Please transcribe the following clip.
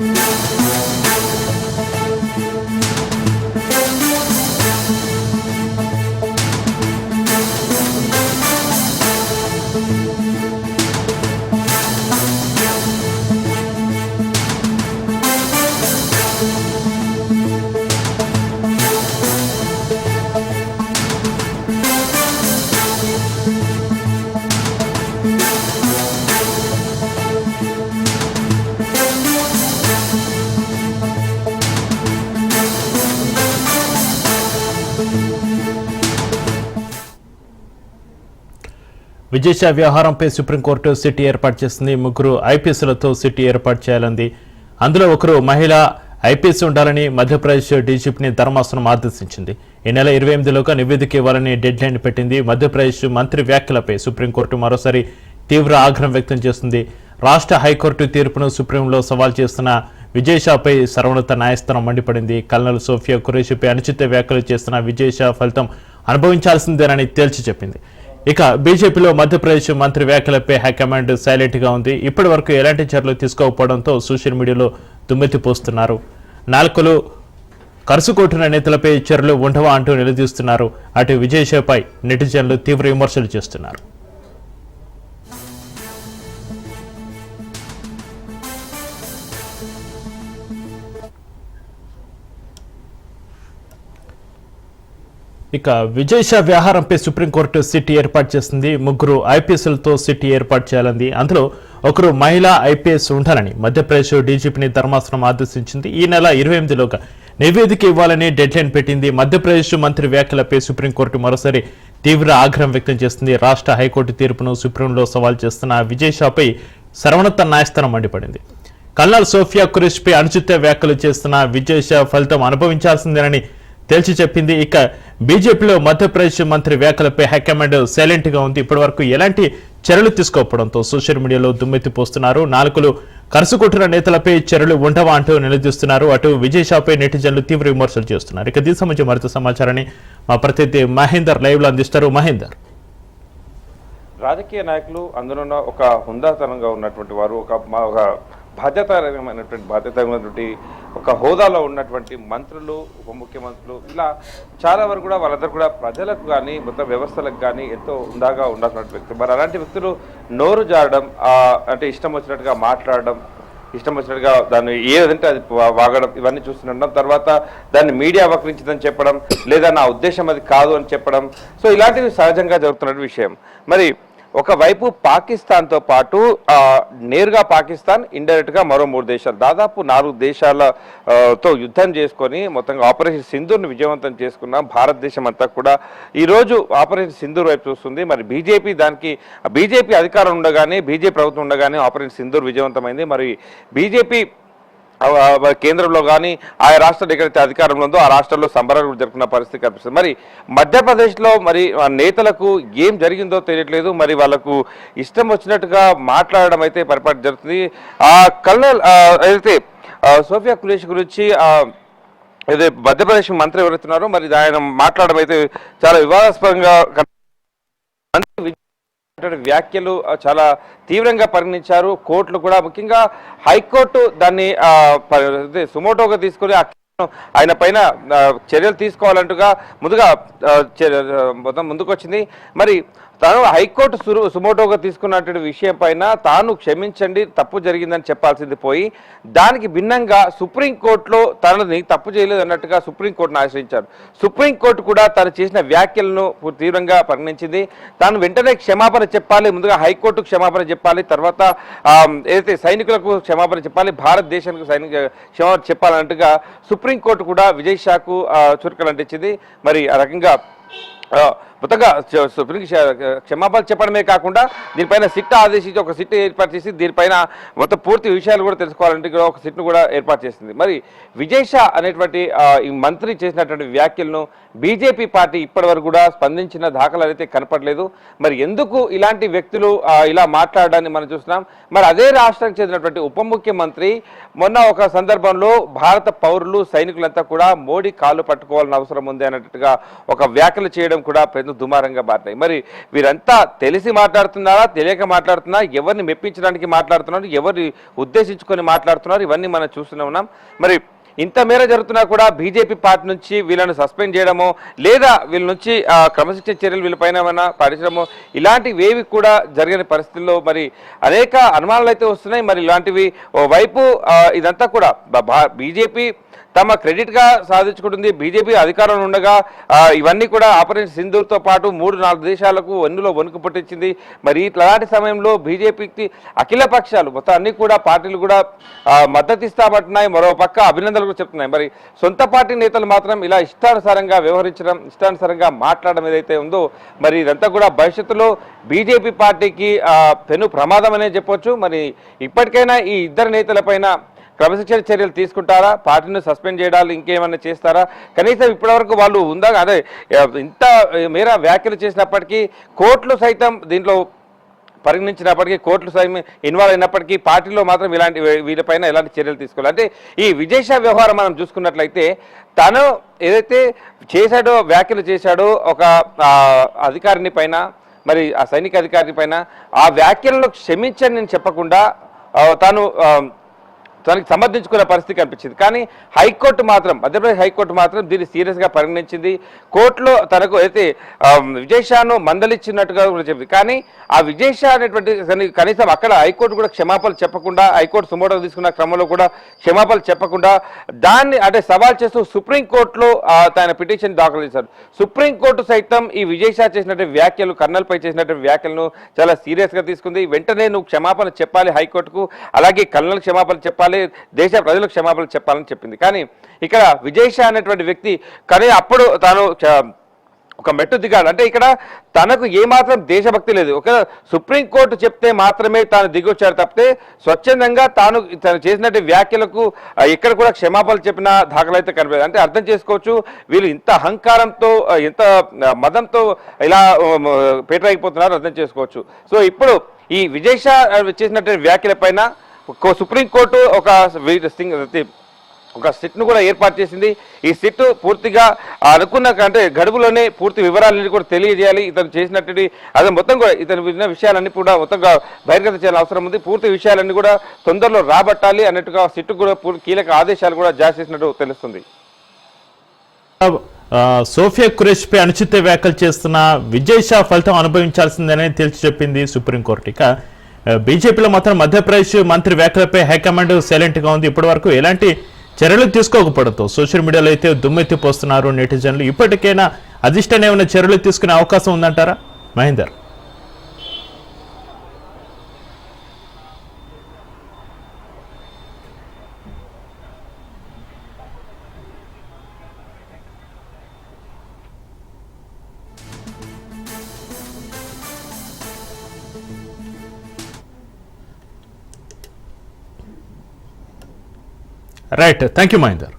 Música విజేష వ్యవహారంపై supreme court city ఏర్పాటు చేసింది. ముగ్గురు ఐపీఎస్లతో సిటీ ఏర్పాటు చేయాలంది. అందులో ఒకరు మహిళ ఐపీఎస్ ఉండాలని మధ్యప్రదేశ్ డీజీపీని ధర్మాసనం ఆదేశించింది. ఈ నెల ఇరవై ఎనిమిదిలోగా నివేదిక ఇవ్వాలని డెడ్లైన్ పెట్టింది. మధ్యప్రదేశ్ మంత్రి వ్యాఖ్యలపై సుప్రీంకోర్టు మరోసారి తీవ్ర ఆగ్రహం వ్యక్తం చేసింది. రాష్ట్ర హైకోర్టు తీర్పును సుప్రీంలో సవాల్ చేస్తున్న విజయషాపై సర్వోన్నత న్యాయస్థానం మండిపడింది. కల్నల్ సోఫియా ఖురేషిపై అనుచిత వ్యాఖ్యలు చేస్తున్న విజయషా ఫలితం అనుభవించాల్సిందేనని తేల్చి చెప్పింది. ఇక బీజేపీలో మధ్యప్రదేశ్ మంత్రి వ్యాఖ్యలపై హైకమాండ్ సైలెంట్గా ఉంది. ఇప్పటి వరకు ఎలాంటి చర్యలు తీసుకోకపోవడంతో సోషల్ మీడియాలో దుమ్మెత్తి పోస్తున్నారు. నాలుకలు కరుసుకొట్టిన నేతలపై చర్యలు ఉండవా అంటూ నిలదీస్తున్నారు. అటు విజయ్ నెటిజన్లు తీవ్ర విమర్శలు చేస్తున్నారు. ఇక విజయ్ష వ్యవహారంపై సుప్రీంకోర్టు సిటీ ఏర్పాటు చేసింది. ముగ్గురు ఐపీఎస్లతో సిటీ ఏర్పాటు చేయాలంది. అందులో ఒకరు మహిళా ఐపీఎస్ ఉండాలని మధ్యప్రదేశ్ డీజీపీని ధర్మాసనం ఆదేశించింది. ఈ నెల ఇరవై ఎనిమిదిలోగా నివేదిక ఇవ్వాలని డెడ్లైన్ పెట్టింది. మధ్యప్రదేశ్ మంత్రి వ్యాఖ్యలపై సుప్రీంకోర్టు మరోసారి తీవ్ర ఆగ్రహం వ్యక్తం చేస్తుంది రాష్ట్ర హైకోర్టు తీర్పును సుప్రీంలో సవాల్ చేస్తున్న విజయ్ షాపై సర్వోన్నత న్యాయస్థానం మండిపడింది. కల్నాల్ సోఫియా కురేష్పై అనుచిత వ్యాఖ్యలు చేస్తున్న విజయ్ షా ఫలితం అనుభవించాల్సిందేనని తేల్చి చెప్పింది. ఇక బీజేపీలో మధ్యప్రదేశ్ మంత్రి వ్యాఖ్యలపై హైకమాండ్ సైలెంట్గా ఉంది. ఇప్పటివరకు ఎలాంటి చర్యలు తీసుకోకపోవడంతో సోషల్ మీడియాలో దుమ్మెత్తి పోస్తున్నారు. నాలుకలు కరుసుకుంటున్న నేతలపై చర్యలు ఉండవా అంటూ నిలదీస్తున్నారు. అటు విజయ్ షాపై నెటిజన్లు తీవ్ర విమర్శలు చేస్తున్నారు. ఇక దీని సంబంధించి మరింత సమాచారాన్ని మా ప్రతినిధి మహేందర్ లైవ్లో అందిస్తారు. మహేందర్. రాజకీయ నాయకులు అందులో ఒక హుందాతనంగా ఉన్నటువంటి వారు ఒక బాధ్యతరమైనటువంటి బాధ్యతమైనటువంటి ఒక హోదాలో ఉన్నటువంటి మంత్రులు ఉప ముఖ్యమంత్రులు ఇలా చాలా వరకు కూడా వాళ్ళందరూ కూడా ప్రజలకు కానీ మొత్తం వ్యవస్థలకు కానీ ఎంతో హుందాగా ఉండాల్సినటువంటి వ్యక్తులు మరి అలాంటి వ్యక్తులు నోరు జారడం అంటే ఇష్టం వచ్చినట్టుగా మాట్లాడడం ఇష్టం వచ్చినట్టుగా దాన్ని ఏదంటే అది వాగడం ఇవన్నీ చూస్తుండడం తర్వాత దాన్ని మీడియా అవకరించిందని చెప్పడం లేదా నా ఉద్దేశం అది కాదు అని చెప్పడం. సో ఇలాంటివి సహజంగా జరుగుతున్న విషయం. మరి ఒకవైపు పాకిస్తాన్తో పాటు నేరుగా పాకిస్తాన్ ఇండైరెక్ట్గా మరో మూడు దేశాలు. దాదాపు నాలుగు దేశాలతో యుద్ధం చేసుకొని మొత్తంగా ఆపరేషన్ సింధూర్ని విజయవంతం చేసుకున్న భారతదేశం అంతా కూడా ఈ రోజు ఆపరేషన్ సింధూర్ వైపు చూస్తుంది. మరి బీజేపీ దానికి బీజేపీ అధికారం ఉండగానే బీజేపీ ప్రభుత్వం ఉండగానే ఆపరేషన్ సింధూర్ విజయవంతమైంది. మరి బీజేపీ కేంద్రంలో కానీ ఆయా రాష్ట్రాలు ఎక్కడైతే అధికారంలో ఉందో ఆ రాష్ట్రాల్లో సంబరాలు జరుపుకున్న పరిస్థితి కనిపిస్తుంది. మరి మధ్యప్రదేశ్లో మరి ఆ నేతలకు ఏం జరిగిందో తెలియట్లేదు. మరి వాళ్ళకు ఇష్టం వచ్చినట్టుగా మాట్లాడడం అయితే పరిపాటి జరుగుతుంది. ఆ కల్నల్ అయితే సోఫియా కులేష్ గురించి అయితే మధ్యప్రదేశ్ మంత్రి ఎవరైతున్నారో మరి ఆయన మాట్లాడడం అయితే చాలా వివాదాస్పదంగా వ్యాఖ్యలు చాలా తీవ్రంగా పరిగణించారు. కోర్టులు కూడా ముఖ్యంగా హైకోర్టు దాన్ని సుమోటోగా తీసుకుని ఆయన పైన చర్యలు తీసుకోవాలంటుగా ముందుగా ఆ, మొత్తం ముందుకొచ్చింది. మరి తాను హైకోర్టు సురు సుమోటోగా తీసుకున్నటువంటి విషయం పైన తాను క్షమించండి తప్పు జరిగిందని చెప్పాల్సింది పోయి దానికి భిన్నంగా సుప్రీంకోర్టులో తనని తప్పు చేయలేదు అన్నట్టుగా సుప్రీంకోర్టును ఆశ్రయించారు. సుప్రీంకోర్టు కూడా తను చేసిన వ్యాఖ్యలను తీవ్రంగా పరిగణించింది. తాను వెంటనే క్షమాపణ చెప్పాలి ముందుగా హైకోర్టు క్షమాపణ చెప్పాలి తర్వాత ఏదైతే సైనికులకు క్షమాపణ చెప్పాలి భారతదేశానికి సైనిక క్షమాపణ చెప్పాలన్నట్టుగా సుప్రీంకోర్టు కూడా విజయ్ షాకు చురుకలు అంటించింది. మరి ఆ రకంగా మొత్తంగా సుప్రీం క్షమాపణ చెప్పడమే కాకుండా దీనిపైన సిట్ ఆదేశించి ఒక సిట్ ఏర్పాటు చేసి దీనిపైన మొత్తం పూర్తి విషయాలు కూడా తెలుసుకోవాలంటే ఇక్కడ ఒక సిట్ను కూడా ఏర్పాటు చేసింది. మరి విజయ్ అనేటువంటి ఈ మంత్రి చేసినటువంటి వ్యాఖ్యలను బీజేపీ పార్టీ ఇప్పటివరకు కూడా స్పందించిన దాఖలు అయితే కనపడలేదు. మరి ఎందుకు ఇలాంటి వ్యక్తులు ఇలా మాట్లాడడాన్ని మనం చూస్తున్నాం. మరి అదే రాష్ట్రానికి చెందినటువంటి ఉప ముఖ్యమంత్రి మొన్న ఒక సందర్భంలో భారత పౌరులు సైనికులంతా కూడా మోడీ కాళ్ళు పట్టుకోవాలని అవసరం ఉంది అన్నట్టుగా ఒక వ్యాఖ్యలు చేయడం చేయడం కూడా పెద్ద దుమారంగా మారినాయి. మరి వీరంతా తెలిసి మాట్లాడుతున్నారా? తెలియక మాట్లాడుతున్నారా? ఎవరిని మెప్పించడానికి మాట్లాడుతున్నారు? ఎవరిని ఉద్దేశించుకొని మాట్లాడుతున్నారు? ఇవన్నీ మనం చూస్తూనే ఉన్నాం. మరి ఇంత మేర జరుగుతున్నా కూడా బీజేపీ పార్టీ నుంచి వీళ్ళని సస్పెండ్ చేయడము లేదా వీళ్ళ నుంచి క్రమశిక్షణ చర్యలు వీళ్ళపైన ఏమైనా ఇలాంటివి ఏవి కూడా జరిగిన పరిస్థితుల్లో మరి అనేక అనుమానాలు అయితే వస్తున్నాయి. మరి ఇలాంటివి ఓవైపు వైపు ఇదంతా కూడా బీజేపీ తమ క్రెడిట్గా సాధించుకుంటుంది. బీజేపీ అధికారంలో ఉండగా ఇవన్నీ కూడా ఆపరేషన్ సింధూర్తో పాటు మూడు నాలుగు దేశాలకు వన్నులో వణుకు పుట్టించింది. మరి ఇట్లాంటి సమయంలో బీజేపీకి అఖిల పక్షాలు మొత్తం అన్ని కూడా పార్టీలు కూడా మద్దతు ఇస్తామంటున్నాయి మరో పక్క అభినందనలు కూడా చెప్తున్నాయి. మరి సొంత పార్టీ నేతలు మాత్రం ఇలా ఇష్టానుసారంగా వ్యవహరించడం ఇష్టానుసారంగా మాట్లాడడం ఏదైతే ఉందో మరి ఇదంతా కూడా భవిష్యత్తులో బీజేపీ పార్టీకి పెను ప్రమాదం అనే చెప్పొచ్చు. మరి ఇప్పటికైనా ఈ ఇద్దరు నేతలపైన క్రమశిక్షణ చర్యలు తీసుకుంటారా? పార్టీని సస్పెండ్ చేయడాలు ఇంకేమైనా చేస్తారా? కనీసం ఇప్పటివరకు వాళ్ళు ఉందా? అదే ఇంత మేర వ్యాఖ్యలు చేసినప్పటికీ కోర్టులు సైతం దీంట్లో పరిగణించినప్పటికీ కోర్టులు సైతం ఇన్వాల్వ్ అయినప్పటికీ పార్టీలో మాత్రం ఇలాంటి వీళ్ళపైన ఎలాంటి చర్యలు తీసుకోవాలి. అంటే ఈ విదేశ వ్యవహారం మనం చూసుకున్నట్లయితే తను ఏదైతే చేశాడో వ్యాఖ్యలు చేశాడో ఒక అధికారిని పైన మరి ఆ సైనిక అధికారి పైన ఆ వ్యాఖ్యలను క్షమించని నేను చెప్పకుండా తాను తనకి సమర్థించుకునే పరిస్థితి కనిపించింది. కానీ హైకోర్టు మాత్రం మధ్యప్రదేశ్ హైకోర్టు మాత్రం దీన్ని సీరియస్గా పరిగణించింది. కోర్టులో తనకు అయితే విజయషాను మందలిచ్చినట్టుగా కూడా చెప్పింది. కానీ ఆ విజయషా అనేటువంటి కనీసం అక్కడ హైకోర్టు కూడా క్షమాపణలు చెప్పకుండా హైకోర్టు సుమోటో తీసుకున్న క్రమంలో కూడా క్షమాపణలు చెప్పకుండా దాన్ని అంటే సవాల్ చేస్తూ సుప్రీంకోర్టులో తన పిటిషన్ దాఖలు చేశారు. సుప్రీంకోర్టు సైతం ఈ విజయషా చేసినటువంటి వ్యాఖ్యలు కర్నల్పై చేసినటువంటి వ్యాఖ్యలను చాలా సీరియస్గా తీసుకుంది. వెంటనే నువ్వు క్షమాపణ చెప్పాలి హైకోర్టుకు. అలాగే కర్నల్ క్షమాపణ చెప్పాలి దేశ ప్రజలకు క్షమాపణలు చెప్పాలని చెప్పింది. కానీ ఇక్కడ విజయ్ అనేటువంటి వ్యక్తి కానీ అప్పుడు తాను ఒక మెట్టు దిగాడు. అంటే ఇక్కడ తనకు ఏమాత్రం దేశభక్తి లేదు. ఒక సుప్రీంకోర్టు చెప్తే మాత్రమే తాను దిగొచ్చాడు తప్పితే స్వచ్ఛందంగా తాను తను చేసినట్టు వ్యాఖ్యలకు ఎక్కడ కూడా క్షమాపణలు చెప్పిన దాఖలైతే కనిపించదు అంటే అర్థం చేసుకోవచ్చు వీళ్ళు ఇంత అహంకారంతో ఇంత మదంతో ఇలా పేటరైపోతున్నారు అర్థం చేసుకోవచ్చు. సో ఇప్పుడు ఈ విజయ్ షా చేసినటువంటి వ్యాఖ్యలపైన పైన సుప్రీంకోర్టు ఒక సింగ్- ఒక సిట్ను కూడా ఏర్పాటు చేసింది. ఈ సిట్ పూర్తిగా అనుకున్న అంటే గడువులోనే పూర్తి వివరాలన్నీ కూడా తెలియజేయాలి. ఇతను చేసినటువంటి అదే మొత్తం కూడా ఇతను విన్న విషయాలన్నీ కూడా మొత్తంగా బహిర్గత చేయాల్సిన అవసరం ఉంది. పూర్తి విషయాలన్నీ కూడా తొందరలో రాబట్టాలి అన్నట్టుగా సిట్ కూడా కీలక ఆదేశాలు కూడా జారీ చేసినట్టు తెలుస్తుంది. సోఫియా ఖురేష్పై అనుచిత వ్యాఖ్యలు చేస్తున్న విజయ్ షా ఫలితం అనుభవించాల్సిందేనని తేల్చి చెప్పింది సుప్రీంకోర్టు ఇక బీజేపీలో మాత్రం మధ్యప్రదేశ్ మంత్రి వ్యాఖ్యలపై హైకమాండ్ సైలెంట్గా ఉంది. ఇప్పటి వరకు ఎలాంటి చర్యలు తీసుకోకపోవడంతో సోషల్ మీడియాలో అయితే దుమ్మెత్తిపోస్తున్నారు నెటిజన్లు. ఇప్పటికైనా అధిష్టానం ఏమైనా చర్యలు తీసుకునే అవకాశం ఉందంటారా? Mahender. Right thank you Mahender